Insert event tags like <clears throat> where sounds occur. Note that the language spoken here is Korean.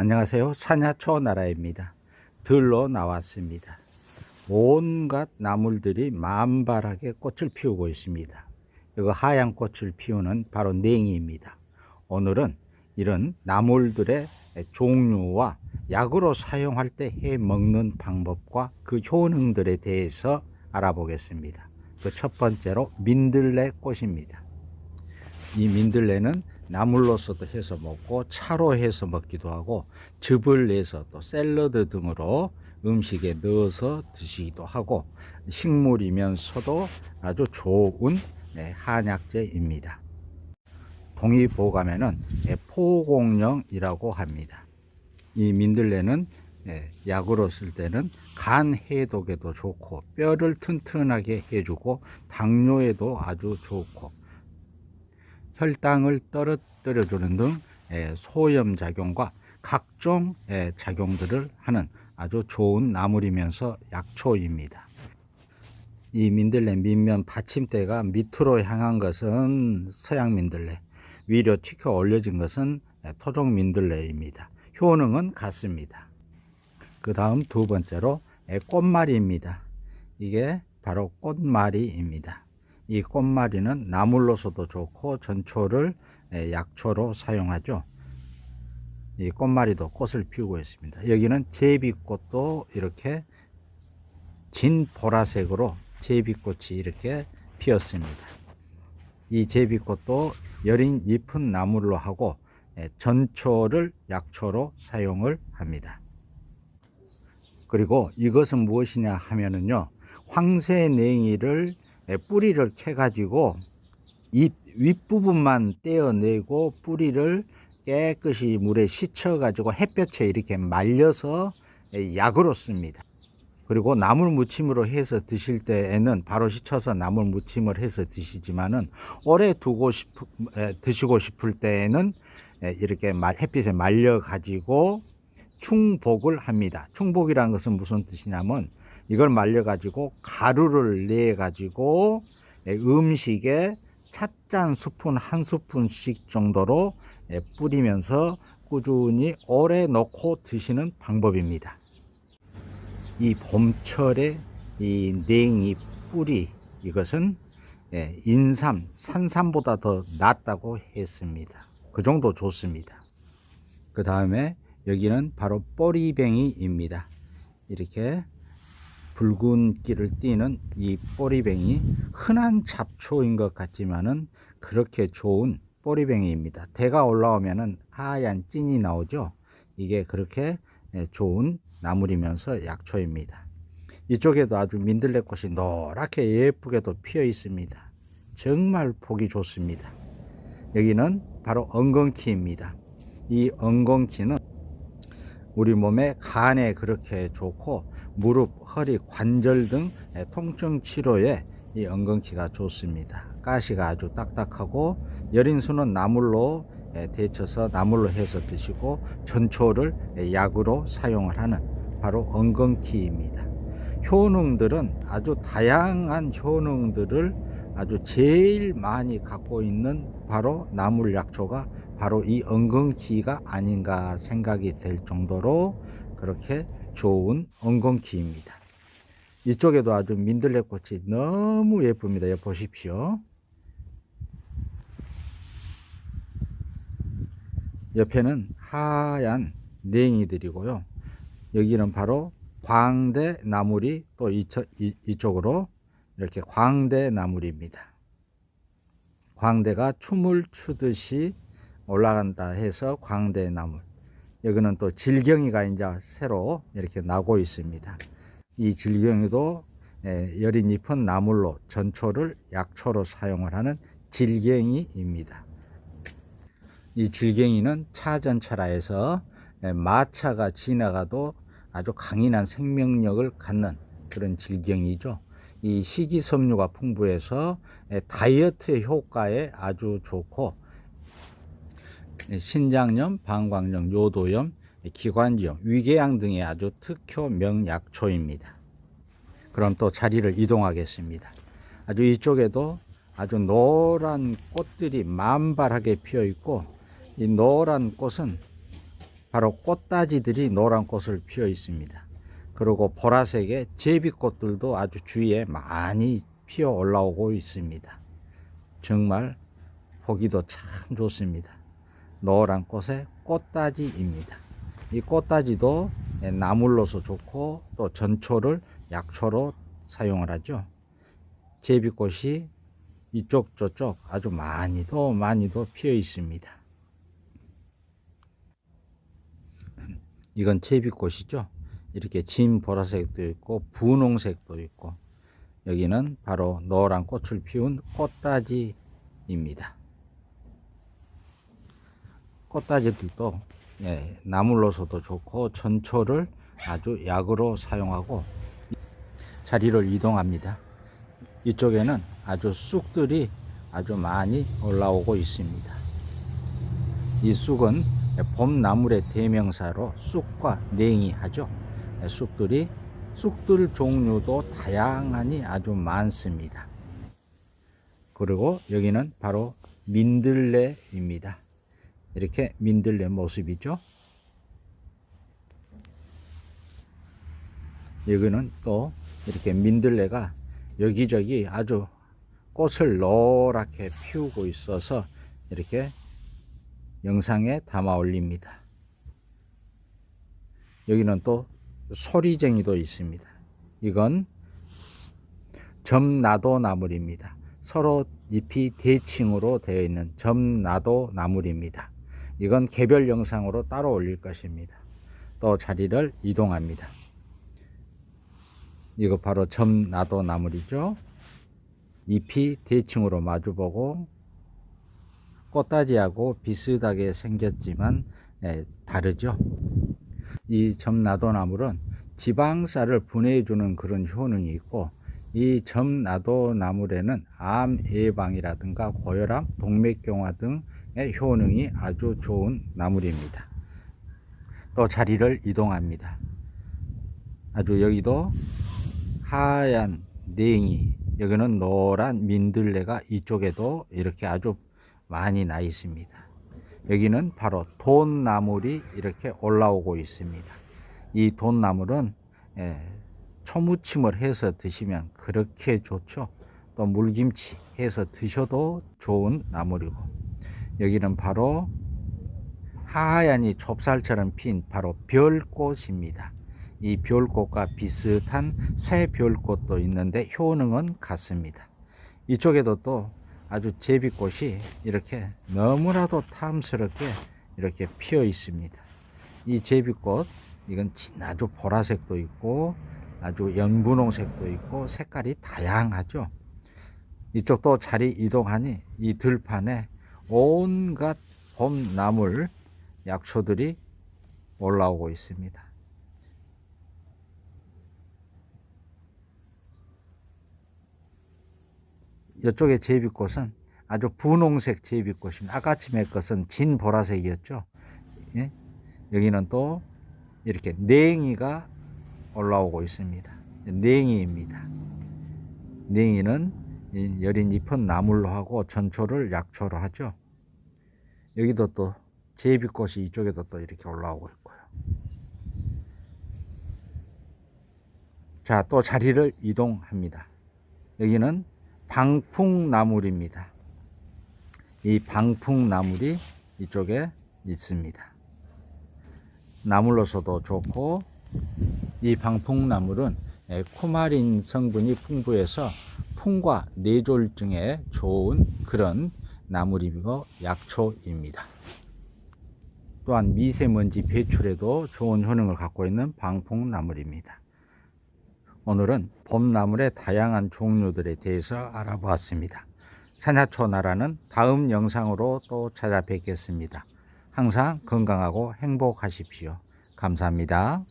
안녕하세요. 사냐초 나라입니다. 들로 나왔습니다. 온갖 나물들이 만발하게 꽃을 피우고 있습니다. 이거 하얀 꽃을 피우는 바로 냉이입니다. 오늘은 이런 나물들의 종류와 약으로 사용할 때 해 먹는 방법과 그 효능들에 대해서 알아보겠습니다. 그 첫 번째로 민들레 꽃입니다. 이 민들레는 나물로서도 해서 먹고 차로 해서 먹기도 하고 즙을 내서 또 샐러드 등으로 음식에 넣어서 드시기도 하고 식물이면서도 아주 좋은 네, 한약재입니다. 동의보감에는 예, 포공령이라고 합니다. 이 민들레는 예, 약으로 쓸 때는 간 해독에도 좋고 뼈를 튼튼하게 해주고 당뇨에도 아주 좋고 혈당을 떨어뜨려 주는 등 예, 소염 작용과 각종 예, 작용들을 하는 아주 좋은 나물이면서 약초입니다. 이 민들레 밑면 받침대가 밑으로 향한 것은 서양 민들레, 위로 튀겨 올려진 것은 예, 토종 민들레입니다. 효능은 같습니다. 그 다음 두 번째로 예, 꽃말이입니다. 이게 바로 꽃말이입니다. 이 꽃말이는 나물로서도 좋고 전초를 예, 약초로 사용하죠. 이 꽃말이도 꽃을 피우고 있습니다. 여기는 제비꽃도 이렇게 진 보라색으로 제비꽃이 이렇게 피었습니다. 이 제비꽃도 여린 잎은 나물로 하고 예, 전초를 약초로 사용을 합니다. 그리고 이것은 무엇이냐 하면은요, 황새 냉이를 예, 뿌리를 캐 가지고 잎 윗부분만 떼어내고 뿌리를 깨끗이 물에 씻어 가지고 햇볕에 이렇게 말려서 예, 약으로 씁니다. 그리고 나물 무침으로 해서 드실 때에는 바로 씻어서 나물 무침을 해서 드시지만은 오래 두고 싶 에, 드시고 싶을 때에는 에, 이렇게 말 햇빛에 말려 가지고 충복을 합니다. 충복이라는 것은 무슨 뜻이냐면 이걸 말려 가지고 가루를 내 가지고 에, 음식에 찻잔 스푼 한 스푼씩 정도로 에, 뿌리면서 꾸준히 오래 놓고 드시는 방법입니다. 이 봄철에 이 냉이 뿌리 이것은 예, 인삼, 산삼보다 더 낫다고 했습니다. 그 정도 좋습니다. 그 다음에 여기는 바로 꼬리뱅이입니다. 이렇게 붉은기를 띠는 이 꼬리뱅이 흔한 잡초인 것 같지만은 그렇게 좋은 꼬리뱅이입니다. 대가 올라오면은 하얀 찐이 나오죠. 이게 그렇게 예, 좋은 나물이면서 약초입니다. 이쪽에도 아주 민들레 꽃이 노랗게 예쁘게도 피어 있습니다. 정말 보기 좋습니다. 여기는 바로 엉겅키입니다. 이 엉겅키는 우리 몸에 간에 그렇게 좋고 무릎, 허리, 관절 등 통증 치료에 이 엉겅키가 좋습니다. 가시가 아주 딱딱하고 여린 수는 나물로 데쳐서 나물로 해서 드시고 전초를 약으로 사용을 하는 바로 엉겅키입니다. 효능들은 아주 다양한 효능들을 아주 제일 많이 갖고 있는 바로 나물 약초가 바로 이 엉겅키가 아닌가 생각이 될 정도로 그렇게 좋은 엉겅키입니다. 이쪽에도 아주 민들레 꽃이 너무 예쁩니다. 보십시오. 옆에는 하얀 냉이들이고요. 여기는 바로 광대 나물이 또 이쪽, 이쪽으로 이렇게 광대 나물입니다. 광대가 춤을 추듯이 올라간다 해서 광대 나물. 여기는 또 질경이가 이제 새로 이렇게 나고 있습니다. 이 질경이도 예, 여린 잎은 나물로 전초를 약초로 사용을 하는 질경이입니다. 이 질갱이는 차전차라에서 예, 마차가 지나가도 아주 강인한 생명력을 갖는 그런 질경이죠. 이 식이섬유가 풍부해서 예, 다이어트 효과에 아주 좋고 예, 신장염, 방광염, 요도염, 기관지염, 위궤양 등의 아주 특효 명약초입니다. 그럼 또 자리를 이동하겠습니다. 아주 이쪽에도 아주 노란 꽃들이 만발하게 피어 있고 이 노란 꽃은 바로 꽃다지들이 노란 꽃을 피워 있습니다. 그리고 보라색의 제비꽃들도 아주 주위에 많이 피어 올라오고 있습니다. 정말 보기도 참 좋습니다. 노란 꽃의 꽃다지입니다. 이 꽃다지도 나물로서 좋고 또 전초를 약초로 사용을 하죠. 제비꽃이 이쪽 저쪽 아주 많이도 많이도 피어 있습니다. <clears throat> 이건 제비꽃이죠. 이렇게 진 보라색도 있고 분홍색도 있고 여기는 바로 노란 꽃을 피운 꽃다지입니다. 꽃다지들도 예, 나물로서도 좋고 전초를 아주 약으로 사용하고 자리를 이동합니다. 이쪽에는 아주 쑥들이 아주 많이 올라오고 있습니다. 이 쑥은 봄나물의 대명사로 쑥과 냉이 하죠. 쑥들이 쑥들 종류도 다양하니 아주 많습니다. 그리고 여기는 바로 민들레입니다. 이렇게 민들레 모습이죠. 여기는 또 이렇게 민들레가 여기저기 아주 꽃을 노랗게 피우고 있어서 이렇게 영상에 담아 올립니다. 여기는 또 소리쟁이도 있습니다. 이건 점나도 나물입니다. 서로 잎이 대칭으로 되어 있는 점나도 나물입니다. 이건 개별 영상으로 따로 올릴 것입니다. 또 자리를 이동합니다. 이거 바로 점 나도 나물이죠. 잎이 대칭으로 마주보고 꽃다지하고 비슷하게 생겼지만 예, 다르죠. 이 점나도 나물은 지방살을 분해해주는 그런 효능이 있고 이 점나도 나물에는 암 예방이라든가 고혈압, 동맥경화 등의 효능이 아주 좋은 나물입니다. 또 자리를 이동합니다. 아주 여기도 하얀 냉이 여기는 노란 민들레가 이쪽에도 이렇게 아주 많이 나 있습니다. 여기는 바로 돈나물이 이렇게 올라오고 있습니다. 이 돈나물은 예, 초무침을 해서 드시면 그렇게 좋죠. 또 물김치 해서 드셔도 좋은 나물이고 여기는 바로 하얀이 좁쌀처럼 핀 바로 별꽃입니다. 이 별꽃과 비슷한 쇠 별꽃도 있는데 효능은 같습니다. 이쪽에도 또 아주 제비꽃이 이렇게 너무나도 탐스럽게 이렇게 피어 있습니다. 이 제비꽃 이건 아주 보라색도 있고 아주 연분홍색도 있고 색깔이 다양하죠. 이쪽도 자리 이동하니 이 들판에 온갖 봄나물 약초들이 올라오고 있습니다. 이쪽의 제비꽃은 아주 분홍색 제비꽃입니다. 아까침의 것은 진 보라색이었죠. 예? 여기는 또 이렇게 냉이가 올라오고 있습니다. 냉이입니다. 냉이는 여린 잎은 나물로 하고 전초를 약초로 하죠. 여기도 또 제비꽃이 이쪽에도 또 이렇게 올라오고 있고요. 자, 또 자리를 이동합니다. 여기는 방풍나물입니다. 이 방풍나물이 이쪽에 있습니다. 나물로서도 좋고 이 방풍나물은 쿠마린 성분이 풍부해서 풍과 뇌졸중에 좋은 그런 나물이고 약초입니다. 또한 미세먼지 배출에도 좋은 효능을 갖고 있는 방풍나물입니다. 오늘은 봄나물의 다양한 종류들에 대해서 알아보았습니다. 산야초 나라는 다음 영상으로 또 찾아뵙겠습니다. 항상 건강하고 행복하십시오. 감사합니다.